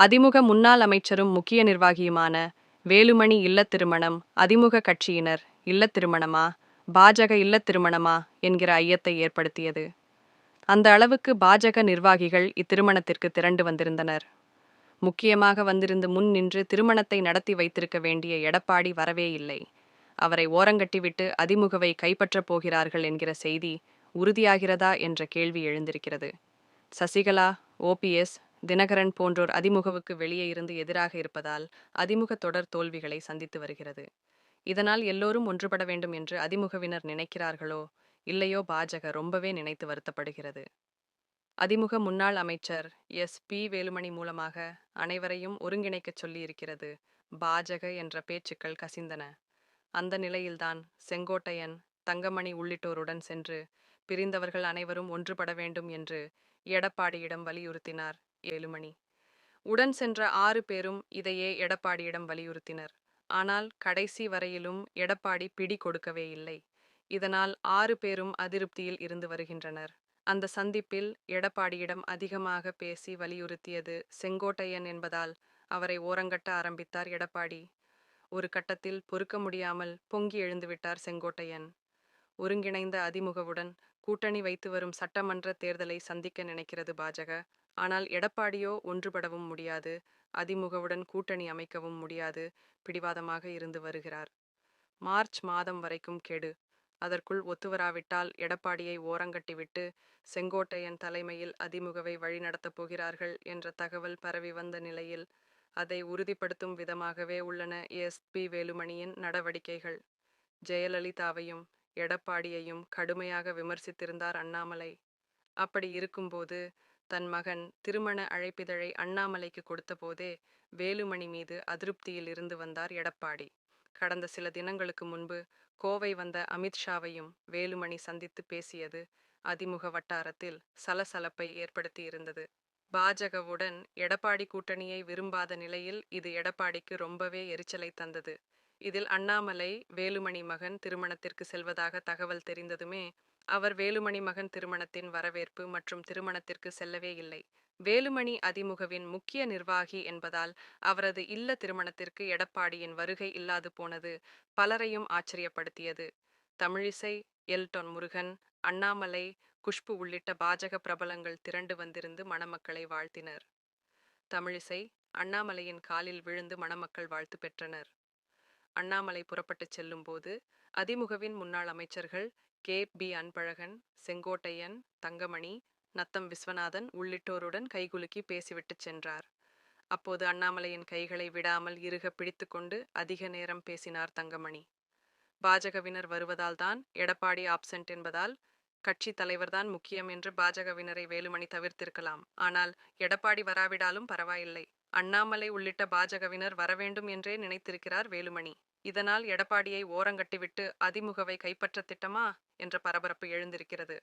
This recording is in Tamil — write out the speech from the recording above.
அதிமுக முன்னாள் அமைச்சரும் முக்கிய நிர்வாகியுமான வேலுமணி இல்ல திருமணம் அதிமுக கட்சியினர் இல்லத் திருமணமா? பாஜக இல்லத் திருமணமா? என்கிற ஐயத்தை ஏற்படுத்தியது. அந்த அளவுக்கு பாஜக நிர்வாகிகள் இத்திருமணத்திற்கு திரண்டு வந்திருந்தனர். முக்கியமாக வந்திருந்து முன் நின்று திருமணத்தை நடத்தி வைத்திருக்க வேண்டிய எடப்பாடி வரவே இல்லை. அவரை ஓரங்கட்டிவிட்டு அதிமுகவை கைப்பற்றப் போகிறார்கள் என்கிற செய்தி உறுதியாகிறதா என்ற கேள்வி எழுந்திருக்கிறது. சசிகலா ஓபிஎஸ் தினகரன் போன்றோர் அதிமுகவுக்கு வெளியே இருந்து எதிராக இருப்பதால் அதிமுக தொடர் தோல்விகளை சந்தித்து வருகிறது. இதனால் எல்லோரும் ஒன்றுபட வேண்டும் என்று அதிமுகவினர் நினைக்கிறார்களோ இல்லையோ பாஜக ரொம்பவே நினைத்து வருத்தப்படுகிறது. அதிமுக முன்னாள் அமைச்சர் எஸ். பி. வேலுமணி மூலமாக அனைவரையும் ஒருங்கிணைக்கச் சொல்லியிருக்கிறது பாஜக என்ற பேச்சுக்கள் கசிந்தன. அந்த நிலையில்தான் செங்கோட்டையன் தங்கமணி உள்ளிட்டோருடன் சென்று பிரிந்தவர்கள் அனைவரும் ஒன்றுபட வேண்டும் என்று எடப்பாடியிடம் வலியுறுத்தினார். ஏழுமணி. உடன் சென்ற ஆறு பேரும் இதையே எடப்பாடியிடம் வலியுறுத்தினர். ஆனால் கடைசி வரையிலும் எடப்பாடி பிடி கொடுக்கவே இல்லை. இதனால் ஆறு பேரும் அதிருப்தியில் இருந்து வருகின்றனர். அந்த சந்திப்பில் எடப்பாடியிடம் அதிகமாக பேசி வலியுறுத்தியது செங்கோட்டையன் என்பதால் அவரை ஓரங்கட்ட ஆரம்பித்தார் எடப்பாடி. ஒரு கட்டத்தில் பொறுக்க முடியாமல் பொங்கி எழுந்துவிட்டார் செங்கோட்டையன். ஒருங்கிணைந்த அதிமுகவுடன் கூட்டணி வைத்து வரும் சட்டமன்ற தேர்தலை சந்திக்க நினைக்கிறது பாஜக. ஆனால் எடப்பாடியோ ஒன்றுபடவும் முடியாது. அதிமுகவுடன் கூட்டணி அமைக்கவும் முடியாது. பிடிவாதமாக இருந்து வருகிறார். மார்ச் மாதம் வரைக்கும் கெடு. அதற்குள் ஒத்துவராவிட்டால் எடப்பாடியை ஓரங்கட்டிவிட்டு செங்கோட்டையன் தலைமையில் அதிமுகவை வழிநடத்தப் போகிறார்கள் என்ற தகவல் பரவி வந்த நிலையில் அதை உறுதிப்படுத்தும் விதமாகவே உள்ளன எஸ். பி. வேலுமணியின் நடவடிக்கைகள். ஜெயலலிதாவையும் எடப்பாடியையும் கடுமையாக விமர்சித்திருந்தார் அண்ணாமலை. அப்படி இருக்கும்போது தன் மகன் திருமண அழைப்பிதழை அண்ணாமலைக்கு கொடுத்தபோதே வேலுமணி மீது அதிருப்தியில் இருந்து வந்தார் எடப்பாடி. கடந்த சில தினங்களுக்கு முன்பு கோவை வந்த அமித்ஷாவையும் வேலுமணி சந்தித்து பேசியது அதிமுக வட்டாரத்தில் சலசலப்பை ஏற்படுத்தி இருந்தது பாஜகவுடன் எடப்பாடி கூட்டணியை விரும்பாத நிலையில் இது எடப்பாடிக்கு ரொம்பவே எரிச்சலை தந்தது. இதில் அண்ணாமலை வேலுமணி மகன் திருமணத்திற்கு செல்வதாக தகவல் தெரிந்ததுமே அவர் வேலுமணி மகன் திருமணத்தின் வரவேற்பு மற்றும் திருமணத்திற்கு செல்லவே இல்லை. வேலுமணி அதிமுகவின் முக்கிய நிர்வாகி என்பதால் அவரது இல்ல திருமணத்திற்கு எடப்பாடியின் வருகை இல்லாது போனது பலரையும் ஆச்சரியப்படுத்தியது. தமிழிசை எல்டொன் முருகன் அண்ணாமலை குஷ்பு உள்ளிட்ட பாஜக பிரபலங்கள் திரண்டு வந்திருந்து மணமக்களை வாழ்த்தினர். தமிழிசை அண்ணாமலையின் காலில் விழுந்து மணமக்கள் வாழ்த்து பெற்றனர். அண்ணாமலை புறப்பட்டுச் செல்லும்போது அதிமுகவின் முன்னாள் அமைச்சர்கள் கே. பி. அன்பழகன் செங்கோட்டையன் தங்கமணி நத்தம் விஸ்வநாதன் உள்ளிட்டோருடன் கைகுலுக்கி பேசிவிட்டுச் சென்றார். அப்போது அண்ணாமலையின் கைகளை விடாமல் இறுக பிடித்துக்கொண்டு அதிக நேரம் பேசினார் தங்கமணி. பாஜகவினர் வருவதால்தான் எடப்பாடி ஆப்சென்ட் என்பதால் கட்சி தலைவர்தான் முக்கியம் என்று பாஜகவினரை வேலுமணி தவிர்த்திருக்கலாம். ஆனால் எடப்பாடி வராவிடாலும் பரவாயில்லை. அண்ணாமலை உள்ளிட்ட பாஜகவினர் வரவேண்டும் என்றே நினைத்திருக்கிறார் வேலுமணி. இதனால் எடப்பாடியை ஓரங்கட்டிவிட்டு அதிமுகவை கைப்பற்ற திட்டமா? என்ற பரபரப்பு எழுந்திருக்கிறது.